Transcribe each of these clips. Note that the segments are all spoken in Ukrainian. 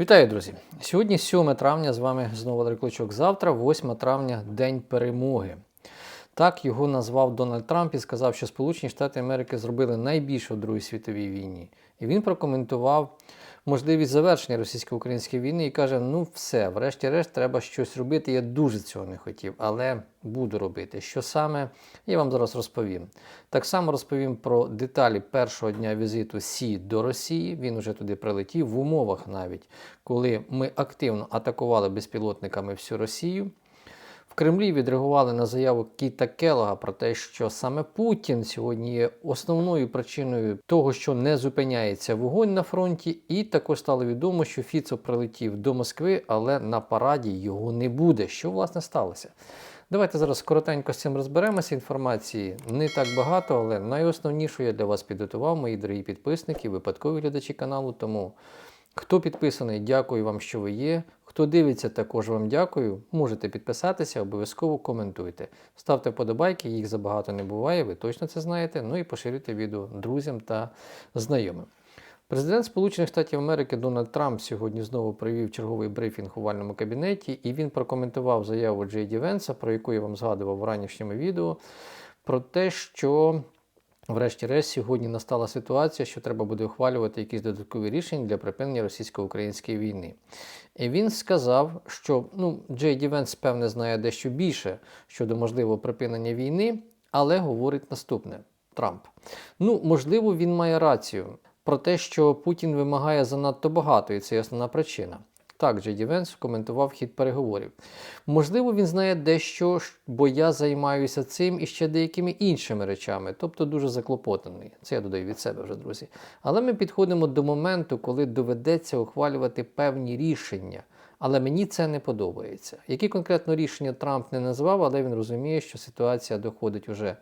Вітаю, друзі! Сьогодні 7 травня, з вами знову Валерій Клочок. Завтра, 8 травня, День перемоги. Так його назвав Дональд Трамп і сказав, що Сполучені Штати Америки зробили найбільше у Другій світовій війні. І він прокоментував можливість завершення російсько-української війни і каже: ну все, врешті-решт, треба щось робити. Я дуже цього не хотів, але буду робити. Що саме, я вам зараз розповім. Так само розповім про деталі першого дня візиту Сі до Росії. Він уже туди прилетів в умовах навіть, коли ми активно атакували безпілотниками всю Росію. Кремлі відреагували на заяву Кіта Келога про те, що саме Путін сьогодні є основною причиною того, що не зупиняється вогонь на фронті, і також стало відомо, що Фіцо прилетів до Москви, але на параді його не буде. Що власне сталося? Давайте зараз коротенько з цим розберемося. Інформації не так багато, але найосновнішу я для вас підготував, мої дорогі підписники, випадкові глядачі каналу. Тому хто підписаний, дякую вам, що ви є. Хто дивиться, також вам дякую. Можете підписатися, обов'язково коментуйте. Ставте вподобайки, їх забагато не буває, ви точно це знаєте. Ну і поширюйте відео друзям та знайомим. Президент Сполучених Штатів Америки Дональд Трамп сьогодні знову провів черговий брифінг у вальному кабінеті, і він прокоментував заяву Джей Ді Венса, про яку я вам згадував в ранішньому відео, про те, що Врешті-решт, сьогодні настала ситуація, що треба буде ухвалювати якісь додаткові рішення для припинення російсько-української війни. І він сказав, що ну, Джей Ді Венс, певне, знає дещо більше щодо можливого припинення війни, але говорить наступне: Трамп. Ну, можливо, він має рацію про те, що Путін вимагає занадто багато, і це є причина. Так, Джей Ді Венс коментував хід переговорів. Можливо, він знає дещо, бо я займаюся цим і ще деякими іншими речами, тобто дуже заклопотаний. Це я додаю від себе вже, друзі. Але ми підходимо до моменту, коли доведеться ухвалювати певні рішення. Але мені це не подобається. Які конкретно рішення Трамп не назвав, але він розуміє, що ситуація доходить уже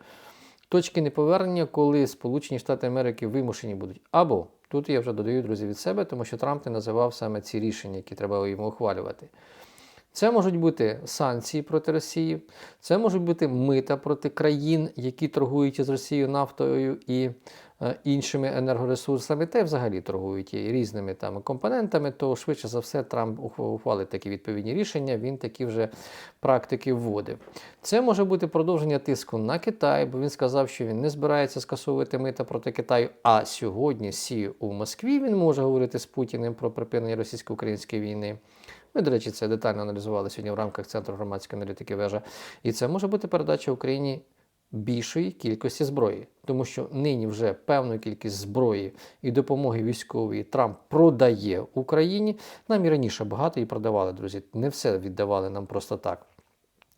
точки неповернення, коли Сполучені Штати Америки вимушені будуть або Тут я вже додаю, друзі, від себе, тому що Трамп не називав саме ці рішення, які треба йому ухвалювати. Це можуть бути санкції проти Росії, це можуть бути мита проти країн, які торгують із Росією нафтою і іншими енергоресурсами, й взагалі торгують різними там компонентами, то швидше за все Трамп ухвалить такі відповідні рішення, він такі вже практики вводив. Це може бути продовження тиску на Китай, бо він сказав, що він не збирається скасовувати мита проти Китаю. А сьогодні сі у Москві він може говорити з Путіним про припинення російсько-української війни. Ми, до речі, це детально аналізували сьогодні в рамках Центру громадської аналітики вежа. І це може бути передача Україні більшої кількості зброї, тому що нині вже певну кількість зброї і допомоги військової Трамп продає Україні. Нам і раніше багато і продавали, друзі. Не все віддавали нам просто так.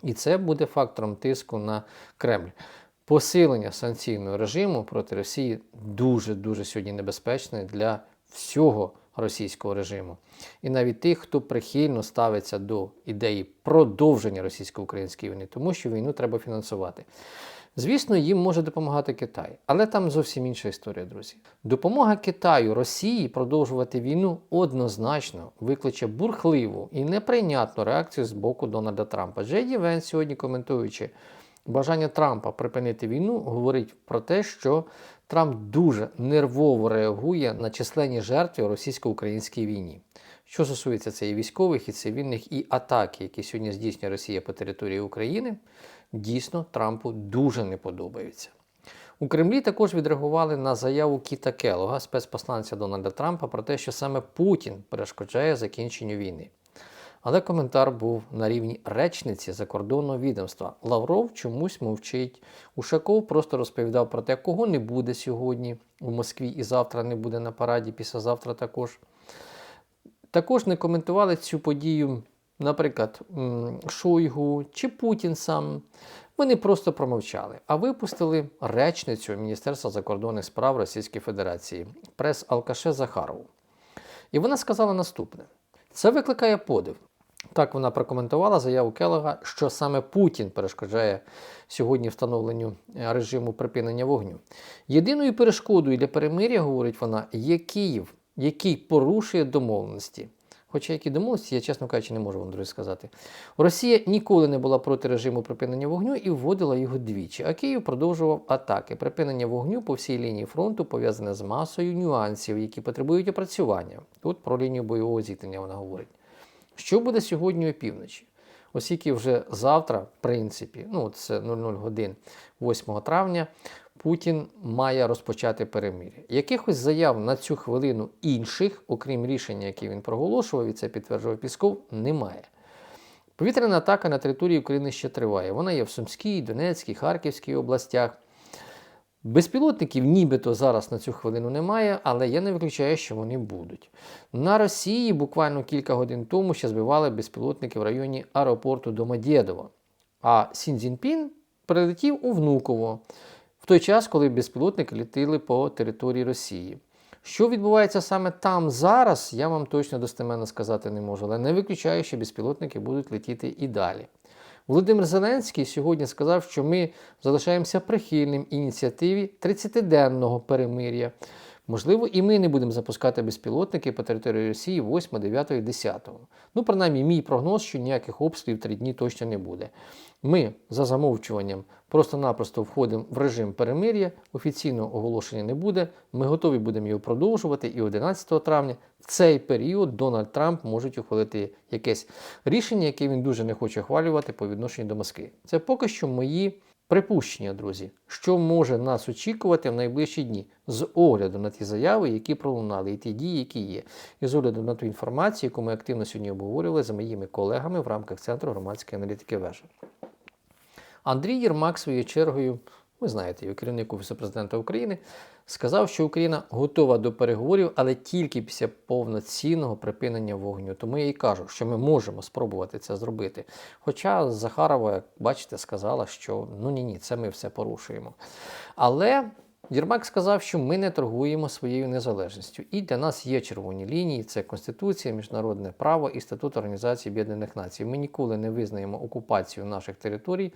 І це буде фактором тиску на Кремль. Посилення санкційного режиму проти Росії дуже дуже сьогодні небезпечне для всього російського режиму. І навіть тих, хто прихильно ставиться до ідеї продовження російсько-української війни, тому що війну треба фінансувати. Звісно, їм може допомагати Китай, але там зовсім інша історія, друзі. Допомога Китаю Росії продовжувати війну однозначно викличе бурхливу і неприйнятну реакцію з боку Дональда Трампа. Джей Венс сьогодні коментуючи бажання Трампа припинити війну, говорить про те, що Трамп дуже нервово реагує на численні жертви російсько-українській війні. Що стосується це і військових, і цивільних, і атаки, які сьогодні здійснює Росія по території України, дійсно Трампу дуже не подобаються. У Кремлі також відреагували на заяву Кіта Келога, спецпосланця Дональда Трампа, про те, що саме Путін перешкоджає закінченню війни. Але коментар був на рівні речниці закордонного відомства. Лавров чомусь мовчить. Ушаков просто розповідав про те, кого не буде сьогодні у Москві і завтра не буде на параді, післязавтра також. Також не коментували цю подію, наприклад, Шойгу чи Путін сам. Вони просто промовчали, а випустили речницю Міністерства закордонних справ Російської Федерації, прес Алкаше Захарову. І вона сказала наступне: це викликає подив. Так вона прокоментувала заяву Келога, що саме Путін перешкоджає сьогодні встановленню режиму припинення вогню. Єдиною перешкодою для перемир'я, говорить вона, є Київ, який порушує домовленості. Хоча які домовленості, я, чесно кажучи, не можу вам друзі сказати. Росія ніколи не була проти режиму припинення вогню і вводила його двічі. А Київ продовжував атаки. Припинення вогню по всій лінії фронту пов'язане з масою нюансів, які потребують опрацювання. Тут про лінію бойового зіткнення вона говорить. Що буде сьогодні опівночі? Оскільки вже завтра, в принципі, ну це 00 годин 8 травня, Путін має розпочати перемир'я. Якихось заяв на цю хвилину інших, окрім рішення, яке він проголошував, і це підтверджував Пісков, немає. Повітряна атака на території України ще триває. Вона є в Сумській, Донецькій, Харківській областях. Безпілотників нібито зараз на цю хвилину немає, але я не виключаю, що вони будуть. На Росії буквально кілька годин тому ще збивали безпілотники в районі аеропорту Домодєдово. А Сін Цзіньпін прилетів у Внуково в той час, коли безпілотники літили по території Росії. Що відбувається саме там зараз, я вам точно достеменно сказати не можу, але не виключаю, що безпілотники будуть летіти і далі. Володимир Зеленський сьогодні сказав, що ми залишаємося прихильним ініціативі 30-денного перемир'я. Можливо, і ми не будемо запускати безпілотники по території Росії 8, 9 і 10. Ну, принаймні, мій прогноз, що ніяких обстрілів три дні точно не буде. Ми за замовчуванням просто-напросто входимо в режим перемир'я, офіційного оголошення не буде. Ми готові будемо його продовжувати. І 11 травня в цей період Дональд Трамп може ухвалити якесь рішення, яке він дуже не хоче хвалювати по відношенню до Москви. Це поки що мої. Припущення, друзі, що може нас очікувати в найближчі дні? З огляду на ті заяви, які пролунали, і ті дії, які є, і з огляду на ту інформацію, яку ми активно сьогодні обговорювали з моїми колегами в рамках Центру громадської аналітики вежа. Андрій Єрмак своєю чергою, ви знаєте, його керівник Офісу президента України, сказав, що Україна готова до переговорів, але тільки після повноцінного припинення вогню. Тому я і кажу, що ми можемо спробувати це зробити. Хоча Захарова, як бачите, сказала, що ну ні, ні, це ми все порушуємо. Але. Єрмак сказав, що ми не торгуємо своєю незалежністю, і для нас є червоні лінії: це Конституція, міжнародне право і статут Організації Об'єднаних Націй. Ми ніколи не визнаємо окупацію наших територій.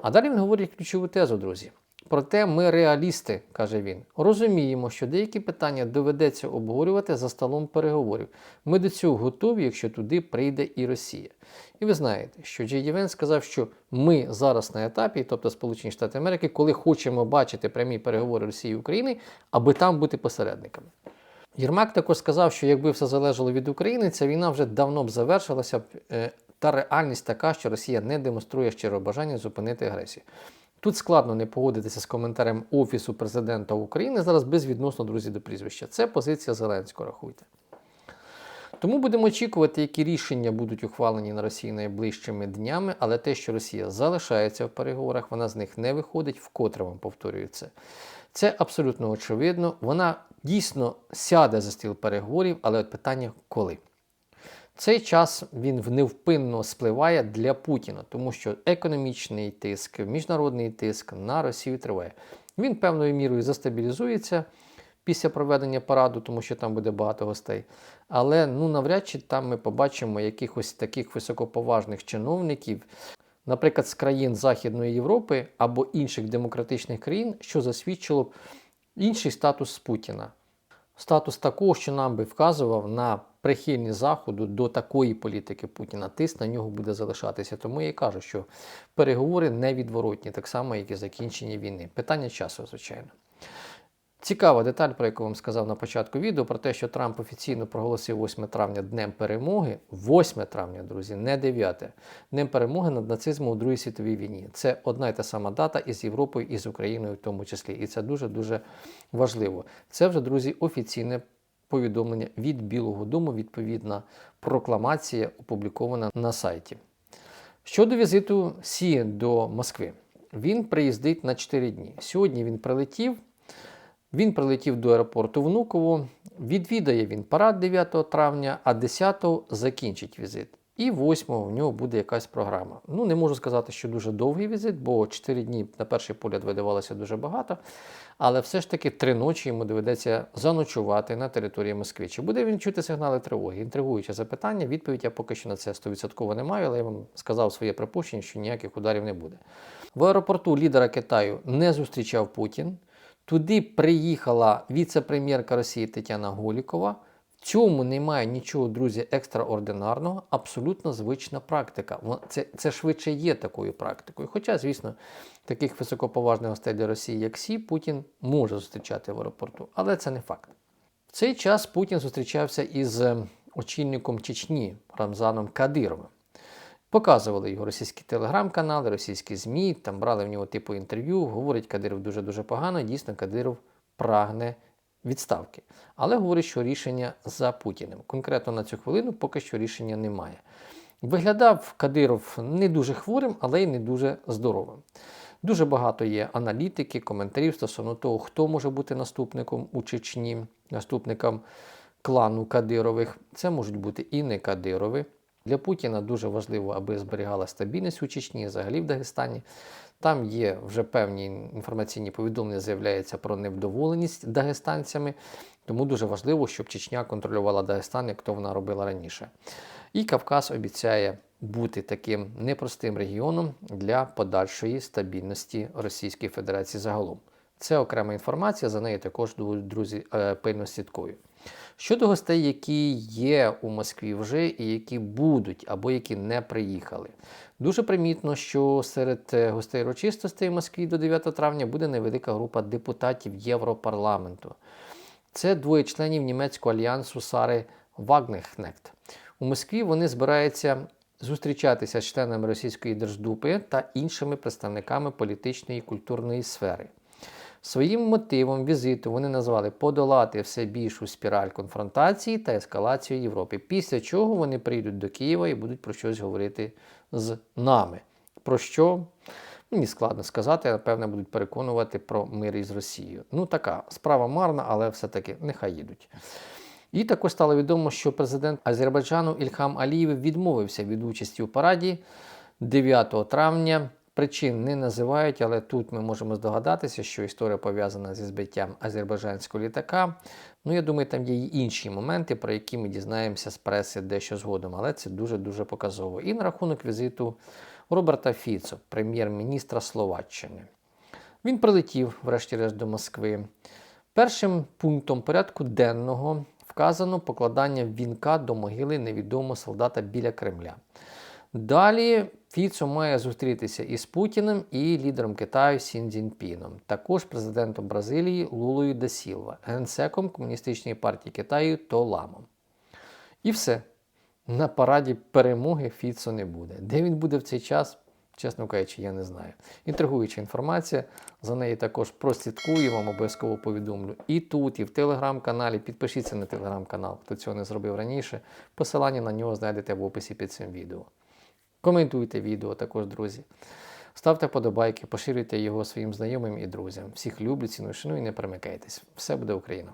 А далі він говорить ключову тезу, друзі. Проте ми реалісти, каже він, розуміємо, що деякі питання доведеться обговорювати за столом переговорів. Ми до цього готові, якщо туди прийде і Росія. І ви знаєте, що Джей Дівен сказав, що ми зараз на етапі, тобто Сполучені Штати Америки, коли хочемо бачити прямі переговори Росії і України, аби там бути посередниками. Єрмак також сказав, що якби все залежало від України, ця війна вже давно б завершилася. Е, та реальність така, що Росія не демонструє щиро бажання зупинити агресію. Тут складно не погодитися з коментарем Офісу президента України зараз безвідносно, друзі, до прізвища. Це позиція Зеленського, рахуйте. Тому будемо очікувати, які рішення будуть ухвалені на Росії найближчими днями, але те, що Росія залишається в переговорах, вона з них не виходить, вкотре вам повторюю це. Це абсолютно очевидно. Вона дійсно сяде за стіл переговорів, але от питання коли. Цей час він невпинно спливає для Путіна, тому що економічний тиск, міжнародний тиск на Росію триває. Він певною мірою застабілізується після проведення параду, тому що там буде багато гостей. Але ну навряд чи там ми побачимо якихось таких високоповажних чиновників, наприклад, з країн Західної Європи або інших демократичних країн, що засвідчило б інший статус Путіна. Статус такого, що нам би вказував на прихильність Заходу до такої політики Путіна. Тиск на нього буде залишатися. Тому я і кажу, що переговори невідворотні, так само, як і закінчення війни. Питання часу, звичайно. Цікава деталь, про яку вам сказав на початку відео, про те, що Трамп офіційно проголосив 8 травня Днем перемоги. 8 травня, друзі, не 9. Днем перемоги над нацизмом у Другій світовій війні. Це одна й та сама дата із Європою і з Україною в тому числі. І це дуже-дуже важливо. Це вже, друзі, офіційне повідомлення від Білого Дому, відповідна прокламація опублікована на сайті. Щодо візиту Сі до Москви, він приїздить на 4 дні. Сьогодні він прилетів. Він прилетів до аеропорту Внуково, відвідає він парад 9 травня, а 10 закінчить візит. І 8 в нього буде якась програма. Ну, не можу сказати, що дуже довгий візит, бо 4 дні на перший погляд видавалося дуже багато. Але все ж таки три ночі йому доведеться заночувати на території Москви. Чи буде він чути сигнали тривоги? Інтригуюче запитання. Відповідь я поки що на це 100% не маю, але я вам сказав своє припущення, що ніяких ударів не буде. В аеропорту лідера Китаю не зустрічав Путін. Туди приїхала віце-прем'єрка Росії Тетяна Голікова. Цьому немає нічого, друзі, екстраординарного, абсолютно звична практика. Це, це швидше є такою практикою. Хоча, звісно, таких високоповажних гостей для Росії, як Сі, Путін може зустрічати в аеропорту, але це не факт. В цей час Путін зустрічався із е, очільником Чечні Рамзаном Кадировим. Показували його російські телеграм-канали, російські ЗМІ, там брали в нього типу інтерв'ю. Говорить Кадиров дуже-дуже погано. Дійсно, Кадиров прагне відставки. Але говорить, що рішення за Путіним. Конкретно на цю хвилину поки що рішення немає. Виглядав Кадиров не дуже хворим, але й не дуже здоровим. Дуже багато є аналітики, коментарів стосовно того, хто може бути наступником у Чечні, наступником клану Кадирових. Це можуть бути і не Кадирови. Для Путіна дуже важливо, аби зберігала стабільність у Чечні, взагалі в Дагестані. Там є вже певні інформаційні повідомлення, з'являється про невдоволеність дагестанцями. Тому дуже важливо, щоб Чечня контролювала Дагестан, як то вона робила раніше. І Кавказ обіцяє бути таким непростим регіоном для подальшої стабільності Російської Федерації загалом. Це окрема інформація, за нею також друзі е, пильно слідкую. Щодо гостей, які є у Москві вже і які будуть або які не приїхали. Дуже примітно, що серед е, гостей урочистостей в Москві до 9 травня буде невелика група депутатів Європарламенту. Це двоє членів німецького альянсу Сари Вагнехнект. У Москві вони збираються зустрічатися з членами Російської Держдупи та іншими представниками політичної і культурної сфери. Своїм мотивом візиту вони назвали подолати все більшу спіраль конфронтації та ескалацію Європи. Після чого вони прийдуть до Києва і будуть про щось говорити з нами. Про що? Мені складно сказати, напевне, будуть переконувати про мир із Росією. Ну, така справа марна, але все-таки нехай їдуть. І також стало відомо, що президент Азербайджану Ільхам Алієв відмовився від участі у параді 9 травня. Причин не називають, але тут ми можемо здогадатися, що історія пов'язана зі збиттям азербайджанського літака. Ну, я думаю, там є й інші моменти, про які ми дізнаємося з преси дещо згодом, але це дуже-дуже показово. І на рахунок візиту Роберта Фіцо, прем'єр-міністра Словаччини. Він прилетів, врешті-решт, до Москви. Першим пунктом порядку денного вказано покладання вінка до могили невідомого солдата біля Кремля. Далі Фіцо має зустрітися із Путіним і лідером Китаю Сін Цзіньпіном, також президентом Бразилії Лулою да Сілва, генсеком Комуністичної партії Китаю Толамом. І все. На параді перемоги Фіцо не буде. Де він буде в цей час, чесно кажучи, я не знаю. Інтригуюча інформація. За неї також прослідкую, вам обов'язково повідомлю. І тут, і в телеграм-каналі. Підпишіться на телеграм-канал, хто цього не зробив раніше. Посилання на нього знайдете в описі під цим відео. Коментуйте відео також, друзі. Ставте подобайки, поширюйте його своїм знайомим і друзям. Всіх люблю, ціную, шаную і не перемикайтесь. Все буде Україна!